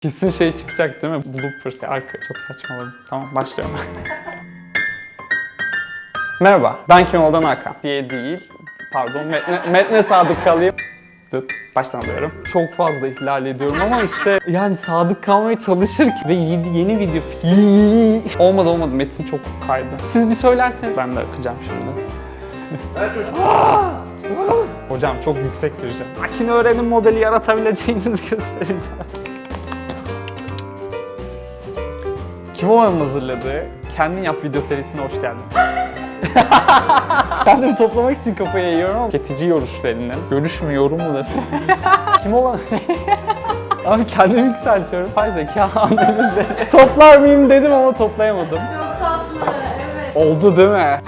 Kesin şey çıkacak değil mi? Bloopers. Arka çok saçmaladım. Tamam başlıyorum. Merhaba, ben Kemal'dan Hakan. Diye değil, pardon metne, metne sadık kalayım. Dıt, baştan alıyorum. Çok fazla ihlal ediyorum ama işte yani sadık kalmaya çalışırken ve yeni, yeni video olmadı olmadı metin çok kaydı. Siz bir söylerseniz ben de akacağım şimdi. Hocam çok yüksek gireceğim. Makine öğrenim modeli yaratabileceğinizi göstereceğim. Kim Olan'ın hazırladığı Kendin Yap video serisine hoş geldin. Kendimi toplamak için kafayı eğiyorum ama tüketici görüşlerinin, görüş mü yorum mu desem. Kim olan... Abi kendimi yükseltiyorum. Yapay zeka analizleri. Toplar mıyım dedim ama toplayamadım. Çok tatlı, evet. Oldu değil mi?